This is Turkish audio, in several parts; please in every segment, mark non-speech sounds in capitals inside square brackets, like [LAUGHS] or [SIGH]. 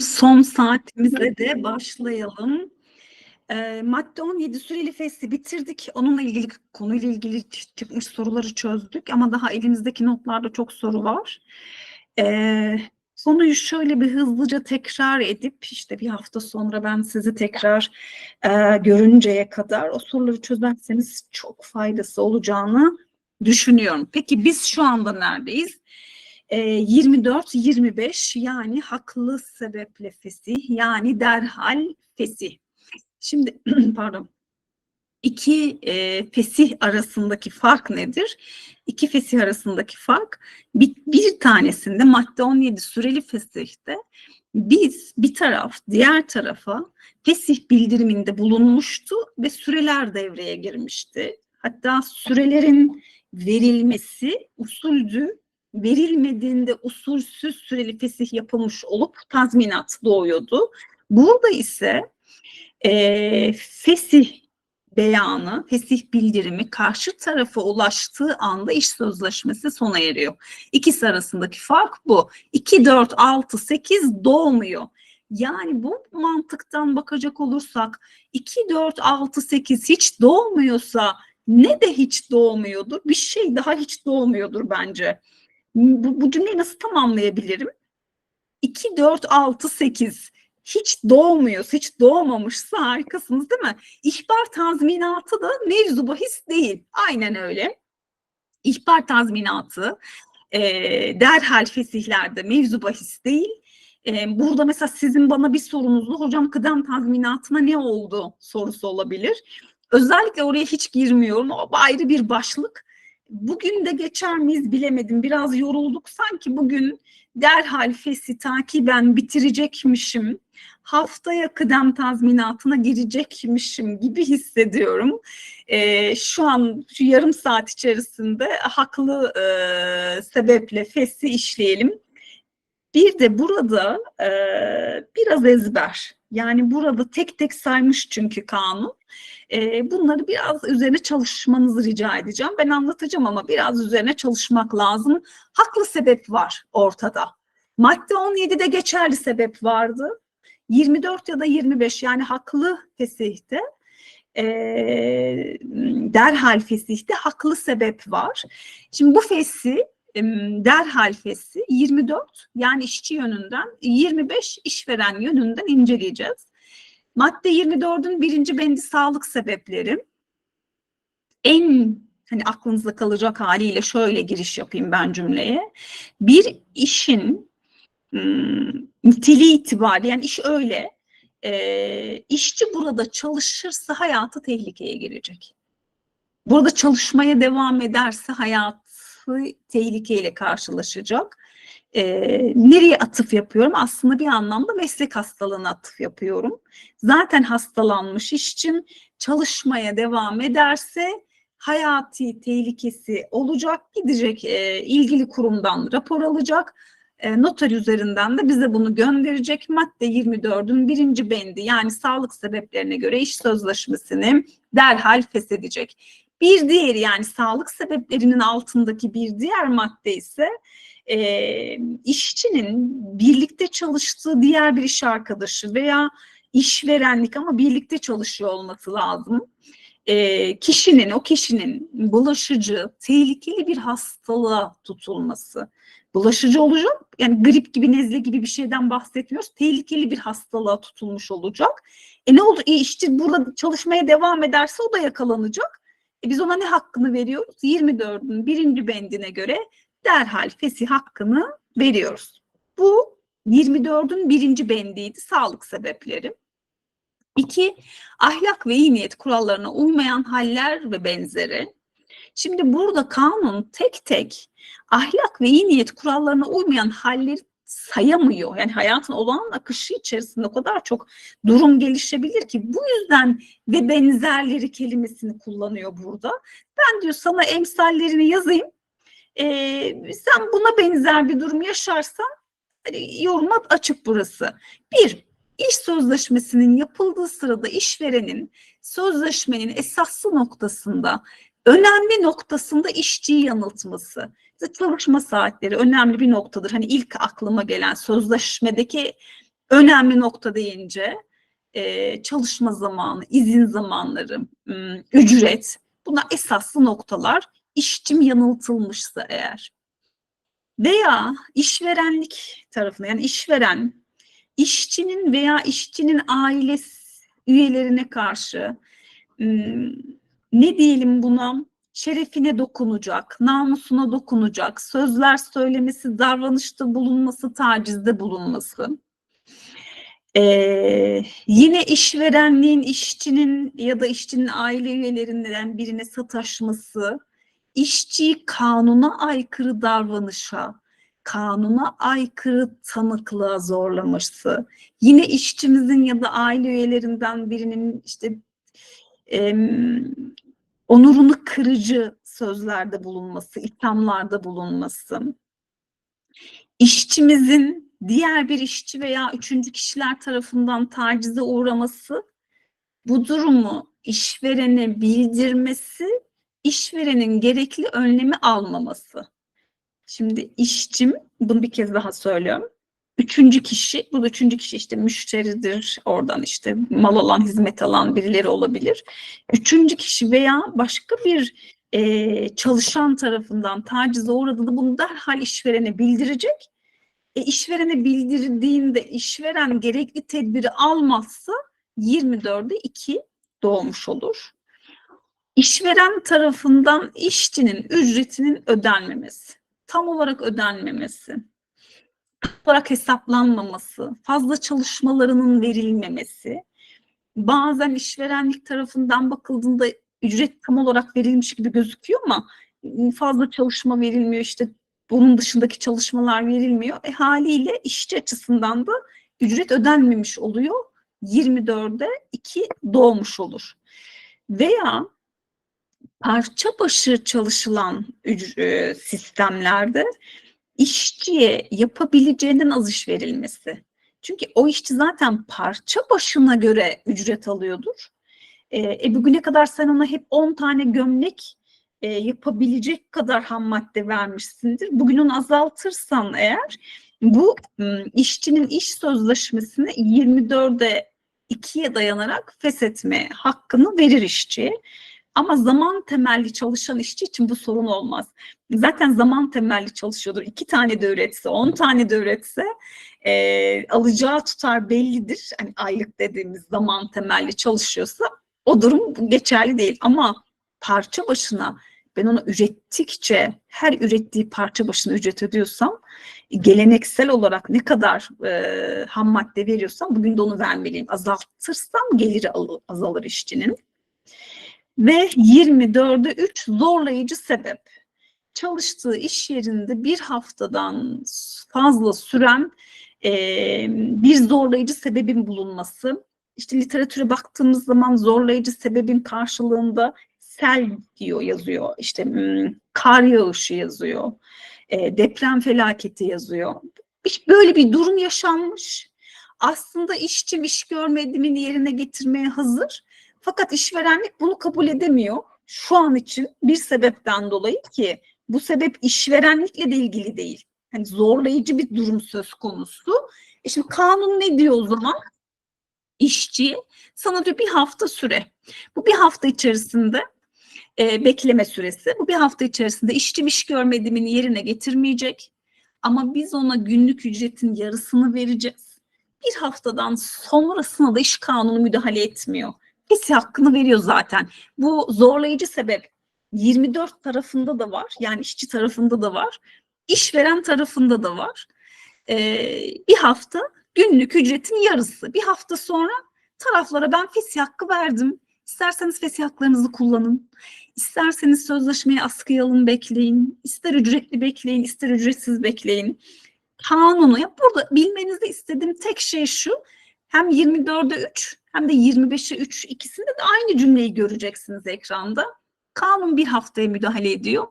Son saatimize de başlayalım. Eee, madde 17 süreli festi bitirdik. Onunla ilgili konuyla ilgili çı- çıkmış soruları çözdük ama daha elinizdeki notlarda çok soru var. Eee, konuyu şöyle bir hızlıca tekrar edip işte bir hafta sonra ben sizi tekrar eee, görünceye kadar o soruları çözerseniz çok faydası olacağını düşünüyorum. Peki biz şu anda neredeyiz? Eee, 24-25 yani haklı sebeple fesih yani derhal fesih. Şimdi [CLEARS THROAT] pardon. İki e, fesih arasındaki fark nedir? İki fesih arasındaki fark bir, bir tanesinde madde 17 süreli fesihte biz bir taraf diğer tarafa fesih bildiriminde bulunmuştu ve süreler devreye girmişti. Hatta sürelerin verilmesi usuldü. Verilmediğinde usulsüz süreli fesih yapılmış olup tazminat doğuyordu. Burada ise e, fesih beyanı, fesih bildirimi karşı tarafa ulaştığı anda iş sözleşmesi sona eriyor. İkisi arasındaki fark bu. 2, 4, 6, 8 doğmuyor. Yani bu mantıktan bakacak olursak 2, 4, 6, 8 hiç doğmuyorsa ne de hiç doğmuyordur? Bir şey daha hiç doğmuyordur bence. Bu, bu cümleyi nasıl tamamlayabilirim? 2, 4, 6, 8 hiç doğmuyorsa, hiç doğmamışsa harikasınız değil mi? İhbar tazminatı da mevzu bahis değil. Aynen öyle. İhbar tazminatı e, derhal fesihlerde mevzu bahis değil. E, burada mesela sizin bana bir sorunuzlu hocam kıdem tazminatına ne oldu sorusu olabilir. Özellikle oraya hiç girmiyorum. O ayrı bir başlık. Bugün de geçer miyiz bilemedim. Biraz yorulduk. Sanki bugün derhal fesi takiben bitirecekmişim. Haftaya kıdem tazminatına girecekmişim gibi hissediyorum. Ee, şu an şu yarım saat içerisinde haklı e, sebeple fesi işleyelim. Bir de burada e, biraz ezber. Yani burada tek tek saymış çünkü kanun. E, bunları biraz üzerine çalışmanızı rica edeceğim. Ben anlatacağım ama biraz üzerine çalışmak lazım. Haklı sebep var ortada. Madde 17'de geçerli sebep vardı. 24 ya da 25 yani haklı fesihte e, derhal fesihte haklı sebep var. Şimdi bu fesi derhal fesi 24 yani işçi yönünden 25 işveren yönünden inceleyeceğiz. Madde 24'ün birinci bendi sağlık sebepleri. En hani aklınızda kalacak haliyle şöyle giriş yapayım ben cümleye. Bir işin niteliği itibariyle yani iş öyle e, işçi burada çalışırsa hayatı tehlikeye girecek. Burada çalışmaya devam ederse hayatı tehlikeyle karşılaşacak. E, nereye atıf yapıyorum? Aslında bir anlamda meslek hastalığına atıf yapıyorum. Zaten hastalanmış işçin çalışmaya devam ederse hayati tehlikesi olacak, gidecek e, ilgili kurumdan rapor alacak. E, noter üzerinden de bize bunu gönderecek. Madde 24'ün birinci bendi yani sağlık sebeplerine göre iş sözleşmesini derhal feshedecek. Bir diğeri yani sağlık sebeplerinin altındaki bir diğer madde ise e, işçinin birlikte çalıştığı diğer bir iş arkadaşı veya işverenlik ama birlikte çalışıyor olması lazım. E, kişinin, o kişinin bulaşıcı, tehlikeli bir hastalığa tutulması. Bulaşıcı olacak, yani grip gibi, nezle gibi bir şeyden bahsetmiyoruz. Tehlikeli bir hastalığa tutulmuş olacak. E ne oldu? E işçi burada çalışmaya devam ederse o da yakalanacak. E biz ona ne hakkını veriyoruz? 24'ün birinci bendine göre derhal fesih hakkını veriyoruz. Bu 24'ün birinci bendiydi sağlık sebepleri. İki, ahlak ve iyi niyet kurallarına uymayan haller ve benzeri. Şimdi burada kanun tek tek ahlak ve iyi niyet kurallarına uymayan halleri sayamıyor. Yani hayatın olağan akışı içerisinde o kadar çok durum gelişebilir ki bu yüzden ve benzerleri kelimesini kullanıyor burada. Ben diyor sana emsallerini yazayım. Ee, sen buna benzer bir durum yaşarsan hani yoruma açık burası. Bir, iş sözleşmesinin yapıldığı sırada işverenin sözleşmenin esaslı noktasında önemli noktasında işçiyi yanıltması. İşte çalışma saatleri önemli bir noktadır. Hani ilk aklıma gelen sözleşmedeki önemli nokta deyince e, çalışma zamanı, izin zamanları, ücret bunlar esaslı noktalar. İşçim yanıltılmışsa eğer veya işverenlik tarafına yani işveren işçinin veya işçinin ailesi üyelerine karşı ne diyelim buna şerefine dokunacak, namusuna dokunacak, sözler söylemesi, davranışta bulunması, tacizde bulunması. Ee, yine işverenliğin işçinin ya da işçinin aile üyelerinden birine sataşması, işçiyi kanuna aykırı davranışa, kanuna aykırı tanıklığa zorlaması, yine işçimizin ya da aile üyelerinden birinin işte em, onurunu kırıcı sözlerde bulunması, ithamlarda bulunması, işçimizin diğer bir işçi veya üçüncü kişiler tarafından tacize uğraması, bu durumu işverene bildirmesi, işverenin gerekli önlemi almaması. Şimdi işçim, bunu bir kez daha söylüyorum. Üçüncü kişi, bu üçüncü kişi işte müşteridir, oradan işte mal alan, hizmet alan birileri olabilir. Üçüncü kişi veya başka bir e, çalışan tarafından tacize uğradığında bunu derhal işverene bildirecek. E, işverene bildirdiğinde işveren gerekli tedbiri almazsa 24'e 2 doğmuş olur. İşveren tarafından işçinin ücretinin ödenmemesi, tam olarak ödenmemesi, olarak hesaplanmaması, fazla çalışmalarının verilmemesi, bazen işverenlik tarafından bakıldığında ücret tam olarak verilmiş gibi gözüküyor ama fazla çalışma verilmiyor işte bunun dışındaki çalışmalar verilmiyor. E haliyle işçi açısından da ücret ödenmemiş oluyor. 24'e 2 doğmuş olur. Veya parça başı çalışılan e, sistemlerde işçiye yapabileceğinden az iş verilmesi. Çünkü o işçi zaten parça başına göre ücret alıyordur. E, e bugüne kadar sen ona hep 10 tane gömlek e, yapabilecek kadar ham madde vermişsindir. Bugün onu azaltırsan eğer bu işçinin iş sözleşmesini 24'e 2'ye dayanarak feshetme hakkını verir işçiye. Ama zaman temelli çalışan işçi için bu sorun olmaz. Zaten zaman temelli çalışıyordur. İki tane de üretse, on tane de üretse e, alacağı tutar bellidir. Hani aylık dediğimiz zaman temelli çalışıyorsa o durum geçerli değil. Ama parça başına ben ona ürettikçe her ürettiği parça başına ücret ödüyorsam geleneksel olarak ne kadar e, ham madde veriyorsam bugün de onu vermeliyim. Azaltırsam geliri azalır işçinin. Ve 24'e 3 zorlayıcı sebep. Çalıştığı iş yerinde bir haftadan fazla süren e, bir zorlayıcı sebebin bulunması. İşte literatüre baktığımız zaman zorlayıcı sebebin karşılığında sel diyor yazıyor. İşte hmm, kar yağışı yazıyor. E, deprem felaketi yazıyor. Böyle bir durum yaşanmış. Aslında işçim iş görmediğimin yerine getirmeye hazır fakat işverenlik bunu kabul edemiyor. Şu an için bir sebepten dolayı ki bu sebep işverenlikle de ilgili değil. Hani zorlayıcı bir durum söz konusu. E şimdi kanun ne diyor o zaman? İşçi sana diyor bir hafta süre. Bu bir hafta içerisinde e, bekleme süresi. Bu bir hafta içerisinde işçi iş görmediğimin yerine getirmeyecek. Ama biz ona günlük ücretin yarısını vereceğiz. Bir haftadan sonrasına da iş kanunu müdahale etmiyor hepsi hakkını veriyor zaten. Bu zorlayıcı sebep 24 tarafında da var. Yani işçi tarafında da var. işveren tarafında da var. Ee, bir hafta günlük ücretin yarısı. Bir hafta sonra taraflara ben fesih hakkı verdim. İsterseniz fesih haklarınızı kullanın. İsterseniz sözleşmeyi askıya alın bekleyin. İster ücretli bekleyin, ister ücretsiz bekleyin. Kanunu ya burada bilmenizi istediğim tek şey şu. Hem 24'e 3 hem de 25'e 3 ikisinde de aynı cümleyi göreceksiniz ekranda. Kanun bir haftaya müdahale ediyor.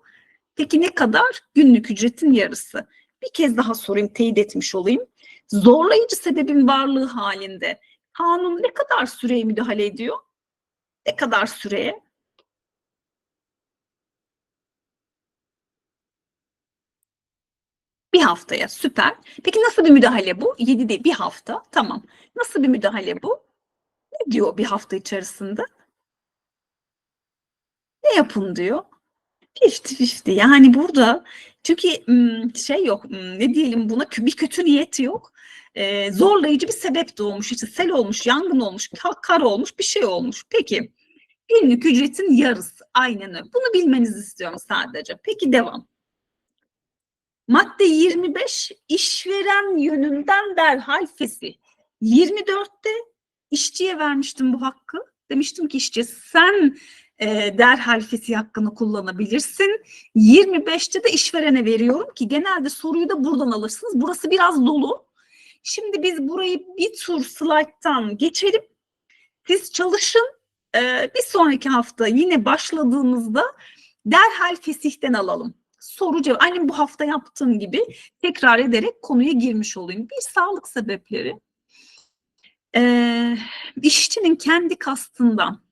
Peki ne kadar? Günlük ücretin yarısı. Bir kez daha sorayım, teyit etmiş olayım. Zorlayıcı sebebin varlığı halinde kanun ne kadar süreye müdahale ediyor? Ne kadar süreye? Bir haftaya süper. Peki nasıl bir müdahale bu? 7 değil bir hafta. Tamam. Nasıl bir müdahale bu? Ne diyor bir hafta içerisinde? Ne yapın diyor? Fifty fifty. Yani burada çünkü şey yok ne diyelim buna bir kötü niyet yok. Ee, zorlayıcı bir sebep doğmuş. İşte sel olmuş, yangın olmuş, ka- kar olmuş, bir şey olmuş. Peki günlük ücretin yarısı. Aynen öyle. Bunu bilmenizi istiyorum sadece. Peki devam. Madde 25 işveren yönünden derhal fesih. 24'te işçiye vermiştim bu hakkı. Demiştim ki işçi sen e, derhal fesih hakkını kullanabilirsin. 25'te de işverene veriyorum ki genelde soruyu da buradan alırsınız. Burası biraz dolu. Şimdi biz burayı bir tur slayttan geçelim. Siz çalışın. E, bir sonraki hafta yine başladığımızda derhal fesihten alalım. Soru cevap. Aynen bu hafta yaptığım gibi tekrar ederek konuya girmiş olayım. Bir sağlık sebepleri. E, işçinin kendi kastından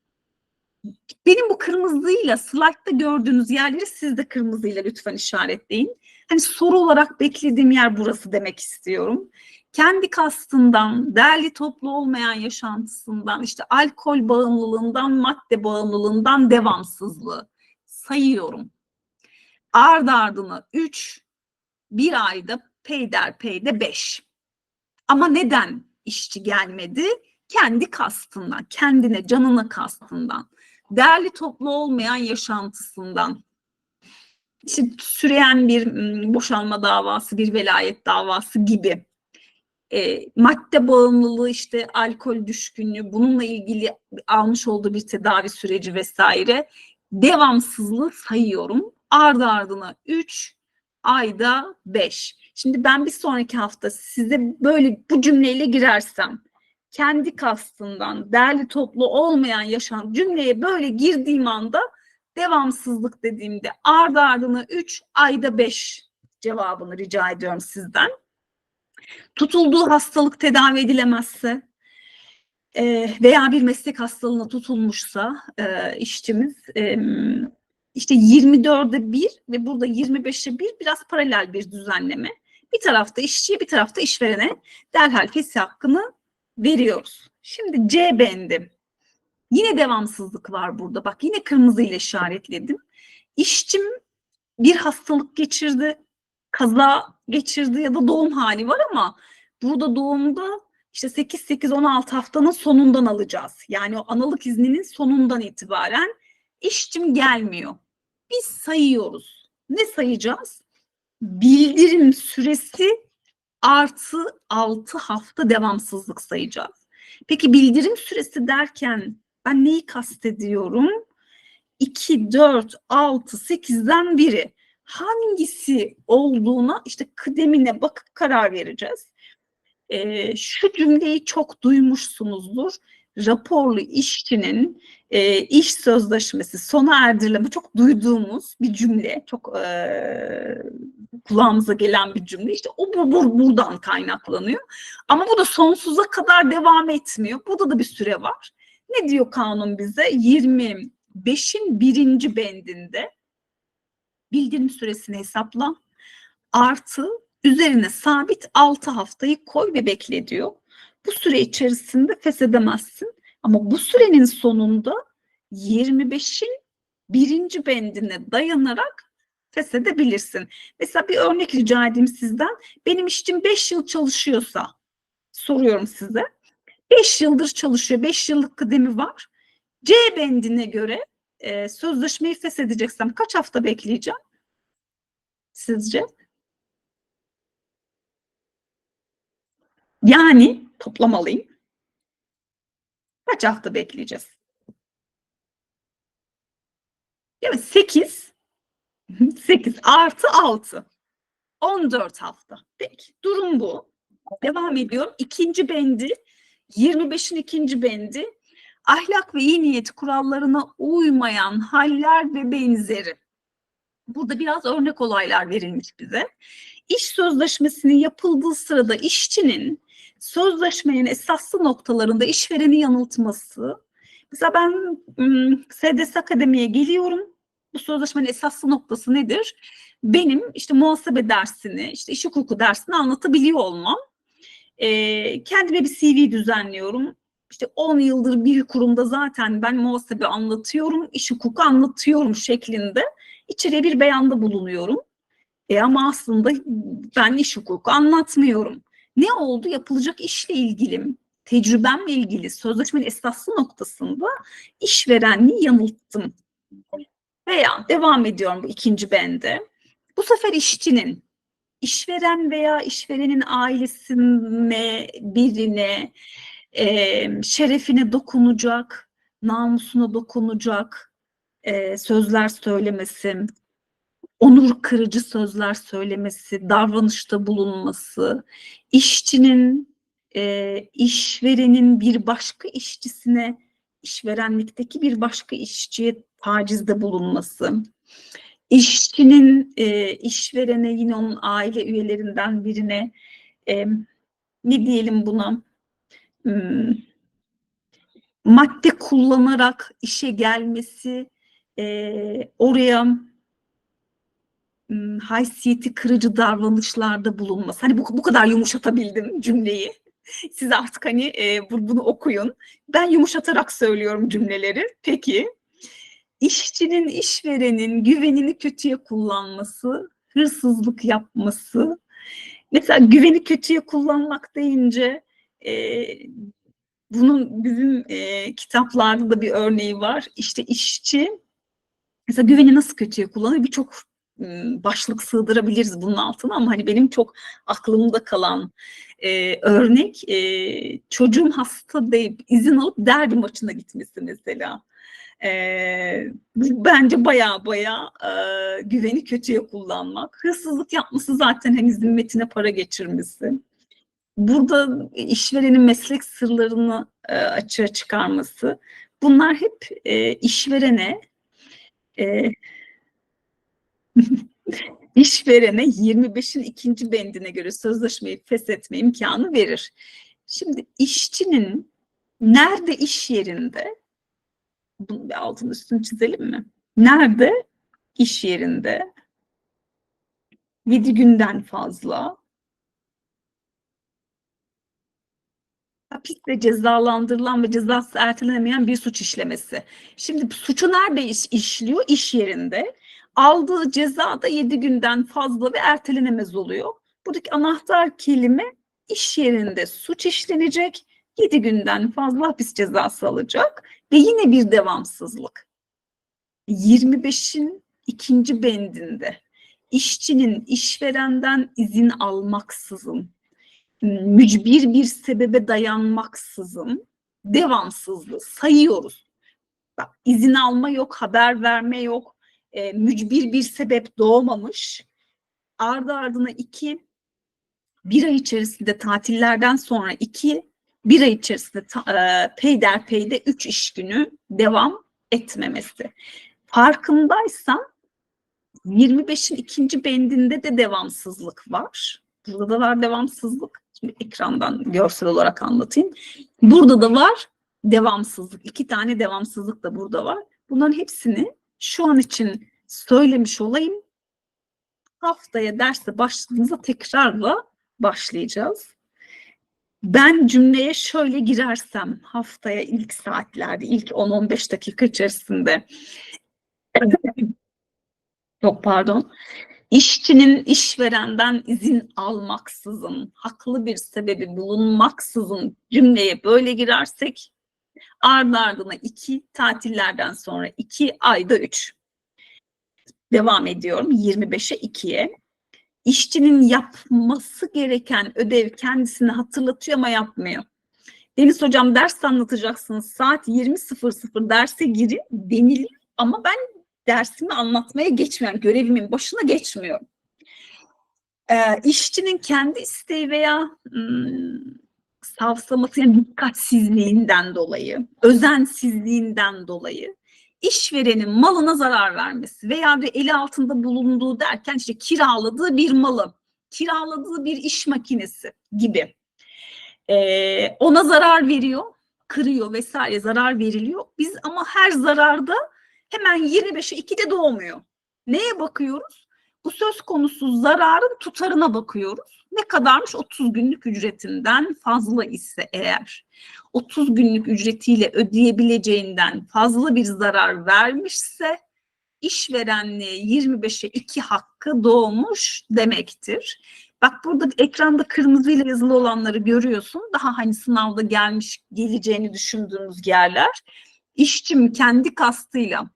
benim bu kırmızıyla slaytta gördüğünüz yerleri siz de kırmızıyla lütfen işaretleyin. Hani soru olarak beklediğim yer burası demek istiyorum. Kendi kastından, derli toplu olmayan yaşantısından, işte alkol bağımlılığından, madde bağımlılığından devamsızlığı sayıyorum. Ard ardına 3, bir ayda peyderpeyde 5. Ama neden işçi gelmedi? Kendi kastından, kendine, canına kastından derli toplu olmayan yaşantısından. İşte süreyen bir boşanma davası, bir velayet davası gibi. E, madde bağımlılığı, işte alkol düşkünlüğü, bununla ilgili almış olduğu bir tedavi süreci vesaire. Devamsızlığı sayıyorum. Ardı ardına 3, ayda 5. Şimdi ben bir sonraki hafta size böyle bu cümleyle girersem kendi kastından derli toplu olmayan yaşam cümleye böyle girdiğim anda devamsızlık dediğimde ardı ardına 3 ayda 5 cevabını rica ediyorum sizden. Tutulduğu hastalık tedavi edilemezse veya bir meslek hastalığına tutulmuşsa işçimiz işte 24'e 1 ve burada 25'e 1 biraz paralel bir düzenleme. Bir tarafta işçiye bir tarafta işverene derhal fesih hakkını veriyoruz. Şimdi C bendi. Yine devamsızlık var burada. Bak yine kırmızı ile işaretledim. İşçim bir hastalık geçirdi, kaza geçirdi ya da doğum hali var ama burada doğumda işte 8-8-16 haftanın sonundan alacağız. Yani o analık izninin sonundan itibaren işçim gelmiyor. Biz sayıyoruz. Ne sayacağız? Bildirim süresi artı 6 hafta devamsızlık sayacağız. Peki bildirim süresi derken ben neyi kastediyorum? 2, 4, 6, 8'den biri. Hangisi olduğuna işte kıdemine bakıp karar vereceğiz. Ee, şu cümleyi çok duymuşsunuzdur. Raporlu işçinin e, iş sözleşmesi sona erdirilme çok duyduğumuz bir cümle. Çok e, kulağımıza gelen bir cümle. İşte o bu, bu, buradan kaynaklanıyor. Ama bu da sonsuza kadar devam etmiyor. Burada da bir süre var. Ne diyor kanun bize? 25'in birinci bendinde bildirim süresini hesapla. Artı üzerine sabit 6 haftayı koy ve bekle diyor. Bu süre içerisinde feshedemezsin. Ama bu sürenin sonunda 25'in birinci bendine dayanarak feshedebilirsin. Mesela bir örnek rica edeyim sizden. Benim işçim 5 yıl çalışıyorsa soruyorum size. 5 yıldır çalışıyor. 5 yıllık kıdemi var. C bendine göre e, sözleşmeyi feshedeceksem kaç hafta bekleyeceğim? Sizce? Yani toplamalıyım. Kaç hafta bekleyeceğiz? Değil mi? 8 8 [LAUGHS] artı 6. 14 hafta. Peki durum bu. Devam ediyorum. İkinci bendi 25'in ikinci bendi ahlak ve iyi niyet kurallarına uymayan haller ve benzeri. Burada biraz örnek olaylar verilmiş bize. İş sözleşmesinin yapıldığı sırada işçinin sözleşmenin esaslı noktalarında işvereni yanıltması. Mesela ben SDS Akademi'ye geliyorum. Bu sözleşmenin esaslı noktası nedir? Benim işte muhasebe dersini, işte iş hukuku dersini anlatabiliyor olmam. Ee, kendime bir CV düzenliyorum. İşte 10 yıldır bir kurumda zaten ben muhasebe anlatıyorum, iş hukuku anlatıyorum şeklinde içeriye bir beyanda bulunuyorum. E ama aslında ben iş hukuku anlatmıyorum. Ne oldu? Yapılacak işle ilgili, tecrübemle ilgili sözleşmenin esaslı noktasında işverenliği yanılttım. Veya devam ediyorum bu ikinci bende. Bu sefer işçinin, işveren veya işverenin ailesine, birine, e, şerefine dokunacak, namusuna dokunacak e, sözler söylemesi, onur kırıcı sözler söylemesi, davranışta bulunması, işçinin, e, işverenin bir başka işçisine, işverenlikteki bir başka işçiye tacizde bulunması, işçinin e, işverene yine onun aile üyelerinden birine e, ne diyelim buna hmm, madde kullanarak işe gelmesi, e, oraya haysiyeti kırıcı davranışlarda bulunması. Hani bu, bu kadar yumuşatabildim cümleyi. [LAUGHS] Siz artık hani e, bu- bunu okuyun. Ben yumuşatarak söylüyorum cümleleri. Peki. İşçinin, işverenin güvenini kötüye kullanması, hırsızlık yapması. Mesela güveni kötüye kullanmak deyince e, bunun bizim e, kitaplarda da bir örneği var. İşte işçi mesela güveni nasıl kötüye kullanır birçok başlık sığdırabiliriz bunun altına ama hani benim çok aklımda kalan e, örnek e, çocuğum hasta deyip izin alıp derbi maçına gitmesi mesela. E, bence baya baya e, güveni kötüye kullanmak. Hırsızlık yapması zaten hani zimmetine para geçirmesi. Burada işverenin meslek sırlarını e, açığa çıkarması. Bunlar hep e, işverene e, [LAUGHS] işverene 25'in ikinci bendine göre sözleşmeyi feshetme imkanı verir. Şimdi işçinin nerede iş yerinde bunun bir altını üstünü çizelim mi? Nerede iş yerinde 7 günden fazla hapisle cezalandırılan ve cezası ertelenemeyen bir suç işlemesi. Şimdi suçu nerede iş, işliyor? İş yerinde. Aldığı ceza da 7 günden fazla ve ertelenemez oluyor. Buradaki anahtar kelime iş yerinde suç işlenecek, 7 günden fazla hapis cezası alacak ve yine bir devamsızlık. 25'in ikinci bendinde işçinin işverenden izin almaksızın mücbir bir sebebe dayanmaksızın devamsızlığı sayıyoruz. Bak, izin alma yok, haber verme yok, e, mücbir bir sebep doğmamış. Ardı ardına iki, bir ay içerisinde tatillerden sonra iki, bir ay içerisinde ta, e, peyderpeyde üç iş günü devam etmemesi. Farkındaysan 25'in ikinci bendinde de devamsızlık var. Burada da var devamsızlık. Şimdi ekrandan görsel olarak anlatayım. Burada da var devamsızlık. İki tane devamsızlık da burada var. Bunların hepsini şu an için söylemiş olayım. Haftaya derste başladığımızda tekrarla başlayacağız. Ben cümleye şöyle girersem haftaya ilk saatlerde, ilk 10-15 dakika içerisinde [CLEARS THROAT] Yok pardon. İşçinin işverenden izin almaksızın, haklı bir sebebi bulunmaksızın cümleye böyle girersek ardı ardına iki tatillerden sonra iki ayda üç. Devam ediyorum 25'e 2'ye. İşçinin yapması gereken ödev kendisini hatırlatıyor ama yapmıyor. Deniz hocam ders anlatacaksınız saat 20.00 derse girin denilir ama ben dersimi anlatmaya geçmiyorum. Görevimin başına geçmiyorum. Ee, işçinin kendi isteği veya hmm, savsaması yani dikkatsizliğinden dolayı, özensizliğinden dolayı işverenin malına zarar vermesi veya bir eli altında bulunduğu derken işte kiraladığı bir malı, kiraladığı bir iş makinesi gibi ee, ona zarar veriyor, kırıyor vesaire zarar veriliyor. Biz ama her zararda hemen 25'e 2'de doğmuyor. Neye bakıyoruz? Bu söz konusu zararın tutarına bakıyoruz. Ne kadarmış? 30 günlük ücretinden fazla ise eğer 30 günlük ücretiyle ödeyebileceğinden fazla bir zarar vermişse işverenliğe 25'e 2 hakkı doğmuş demektir. Bak burada ekranda kırmızıyla yazılı olanları görüyorsun. Daha hani sınavda gelmiş geleceğini düşündüğümüz yerler. İşçim kendi kastıyla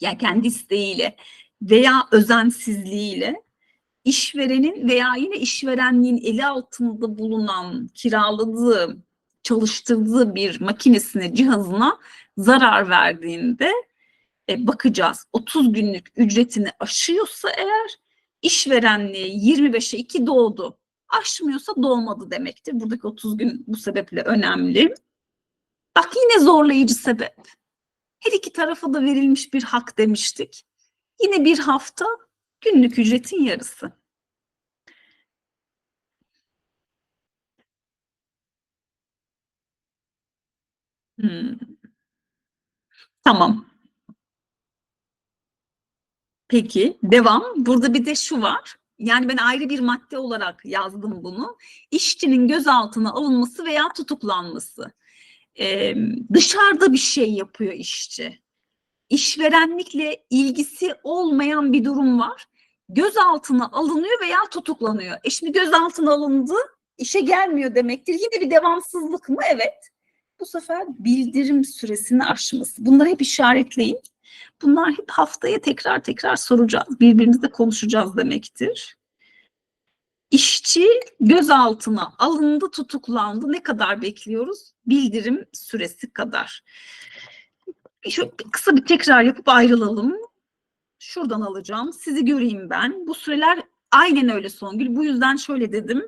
yani kendi isteğiyle veya özensizliğiyle işverenin veya yine işverenliğin eli altında bulunan kiraladığı, çalıştırdığı bir makinesine, cihazına zarar verdiğinde e, bakacağız. 30 günlük ücretini aşıyorsa eğer işverenliği 25'e 2 doğdu. Aşmıyorsa doğmadı demektir. Buradaki 30 gün bu sebeple önemli. Bak yine zorlayıcı sebep. Her iki tarafa da verilmiş bir hak demiştik. Yine bir hafta günlük ücretin yarısı. Hmm. Tamam. Peki devam. Burada bir de şu var. Yani ben ayrı bir madde olarak yazdım bunu. İşçinin gözaltına alınması veya tutuklanması. Ee, dışarıda bir şey yapıyor işçi. İşverenlikle ilgisi olmayan bir durum var. Gözaltına alınıyor veya tutuklanıyor. E şimdi gözaltına alındı, işe gelmiyor demektir. Yine bir devamsızlık mı? Evet. Bu sefer bildirim süresini aşması. Bunları hep işaretleyin. Bunlar hep haftaya tekrar tekrar soracağız. Birbirimizle konuşacağız demektir. İşçi gözaltına alındı, tutuklandı. Ne kadar bekliyoruz? Bildirim süresi kadar. Bir kısa bir tekrar yapıp ayrılalım. Şuradan alacağım. Sizi göreyim ben. Bu süreler aynen öyle Songül. Bu yüzden şöyle dedim.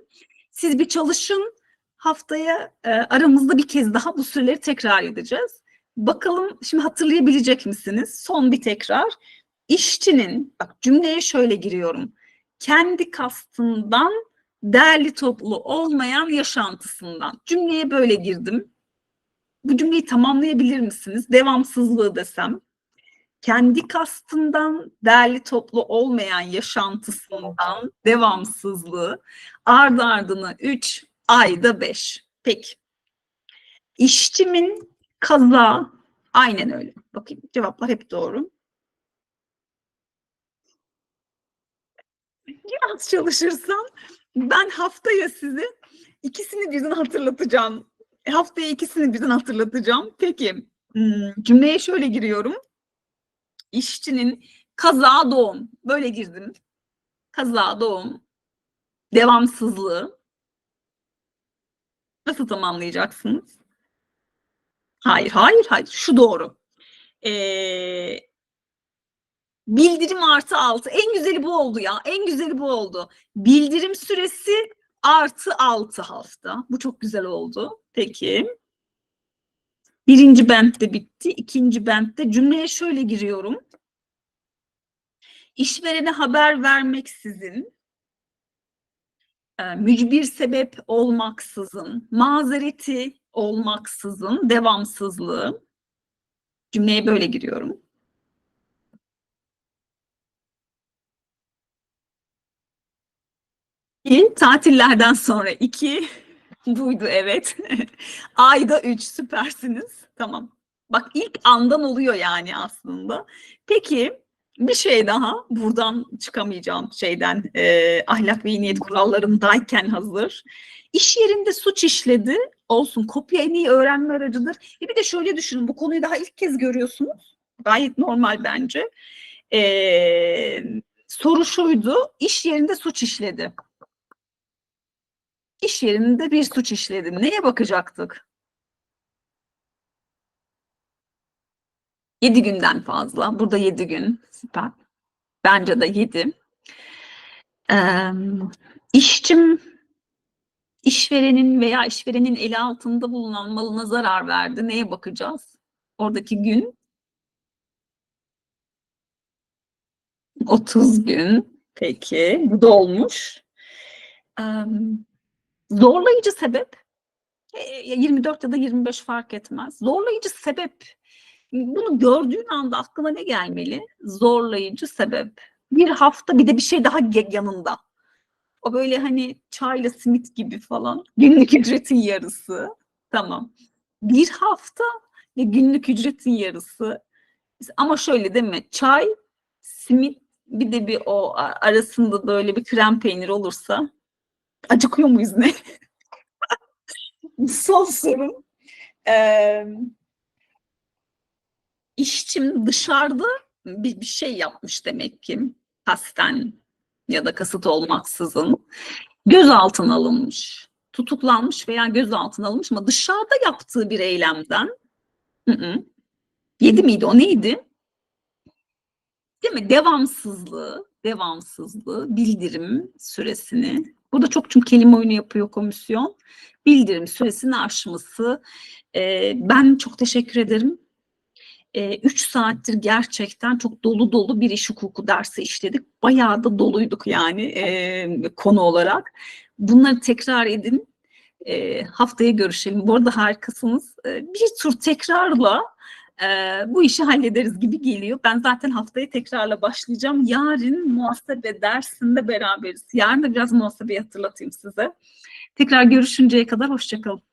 Siz bir çalışın. Haftaya e, aramızda bir kez daha bu süreleri tekrar edeceğiz. Bakalım şimdi hatırlayabilecek misiniz? Son bir tekrar. İşçinin, bak cümleye şöyle giriyorum. Kendi kastından değerli toplu olmayan yaşantısından. Cümleye böyle girdim. Bu cümleyi tamamlayabilir misiniz? Devamsızlığı desem. Kendi kastından değerli toplu olmayan yaşantısından devamsızlığı ardı ardına 3 ayda 5. Peki. İşçimin kaza aynen öyle. Bakayım cevaplar hep doğru. Biraz çalışırsam ben haftaya size ikisini birden hatırlatacağım. Haftaya ikisini birden hatırlatacağım. Peki hmm, cümleye şöyle giriyorum. İşçinin kaza doğum. Böyle girdim. Kaza doğum. Devamsızlığı. Nasıl tamamlayacaksınız? Hayır, hayır, hayır. Şu doğru. Ee, bildirim artı altı. En güzeli bu oldu ya. En güzeli bu oldu. Bildirim süresi artı altı hafta. Bu çok güzel oldu. Peki. Birinci bent de bitti. İkinci bentte cümleye şöyle giriyorum. İşverene haber vermeksizin, e, mücbir sebep olmaksızın, mazereti olmaksızın devamsızlığı. Cümleye böyle giriyorum. İki, tatillerden sonra iki. [LAUGHS] Buydu evet. [LAUGHS] Ayda üç süpersiniz. Tamam. Bak ilk andan oluyor yani aslında. Peki bir şey daha buradan çıkamayacağım şeyden e, ahlak ve niyet kurallarındayken hazır. İş yerinde suç işledi olsun kopya en iyi öğrenme aracıdır. E bir de şöyle düşünün bu konuyu daha ilk kez görüyorsunuz. Gayet normal bence. E, soru şuydu iş yerinde suç işledi. İş yerinde bir suç işledim. Neye bakacaktık? Yedi günden fazla. Burada yedi gün. Süper. Bence de yedi. Ee, işçim işverenin veya işverenin eli altında bulunan malına zarar verdi. Neye bakacağız? Oradaki gün 30 gün. Peki. Bu da olmuş. Zorlayıcı sebep 24 ya da 25 fark etmez. Zorlayıcı sebep Bunu gördüğün anda aklına ne gelmeli? Zorlayıcı sebep. Bir hafta bir de bir şey daha yanında. O böyle hani çayla simit gibi falan. Günlük ücretin yarısı. Tamam. Bir hafta ve günlük ücretin yarısı. Ama şöyle değil mi? Çay, simit bir de bir o arasında böyle bir krem peynir olursa acıkıyor muyuz ne? [LAUGHS] Son sorum. Ee, işçim dışarıda bir, bir şey yapmış demek ki kasten ya da kasıt olmaksızın gözaltına alınmış, tutuklanmış veya gözaltına alınmış ama dışarıda yaptığı bir eylemden hı hı, yedi miydi o neydi? Değil mi? Devamsızlığı, devamsızlığı, bildirim süresini. Burada çok çünkü kelime oyunu yapıyor komisyon. Bildirim süresini aşması. Ee, ben çok teşekkür ederim. Ee, üç saattir gerçekten çok dolu dolu bir iş hukuku dersi işledik. Bayağı da doluyduk yani e, konu olarak. Bunları tekrar edin. E, haftaya görüşelim. Bu arada harikasınız. E, bir tur tekrarla e, bu işi hallederiz gibi geliyor. Ben zaten haftaya tekrarla başlayacağım. Yarın muhasebe dersinde beraberiz. Yarın da biraz muhasebeyi hatırlatayım size. Tekrar görüşünceye kadar hoşçakalın.